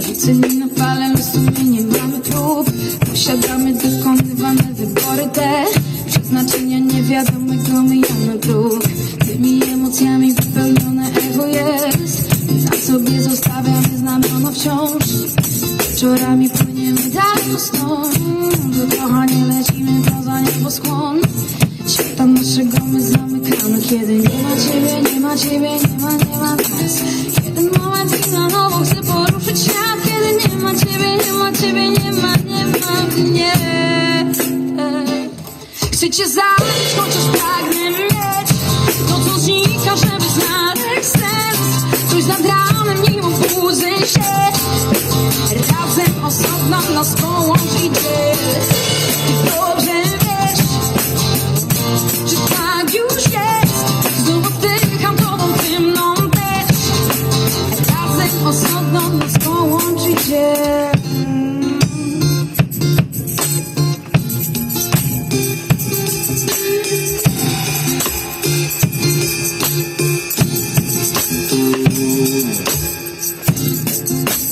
Rzuceni na fale my nie mamy prób. Posiadamy dokonywane wybory te Przeznaczenia niewiadomego myjamy dróg Wieczorami płyniemy daleko stąd. Do kochania lecimy poza nieboskłon Świata naszego my zamykamy. Kiedy nie ma ciebie, nie ma ciebie, nie ma, nie ma nas. Jeden moment i na nowo chcę poruszyć świat Kiedy nie ma ciebie, nie ma ciebie, nie ma, nie ma mnie. Chcę cię zabić, chociaż pragnę nas połączy dziel I dobrze wiesz że tak już jest. Znów oddycham tobą dymną też. Razem osobno nas połączy dziel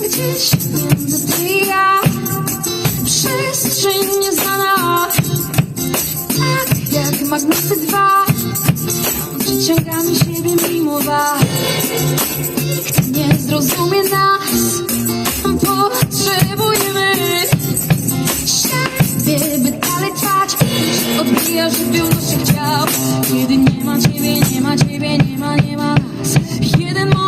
Gdzieś ty i ja przestrzeń nieznana Tak jak magnesy dwa Przyciągamy siebie mimo was. Nie zrozumie nas Potrzebujemy siebie, by dalej trwać. Odbija żywioł naszych ciał Kiedy nie ma ciebie, nie ma ciebie, nie ma, nie ma nas. Jeden moment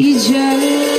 Icarus.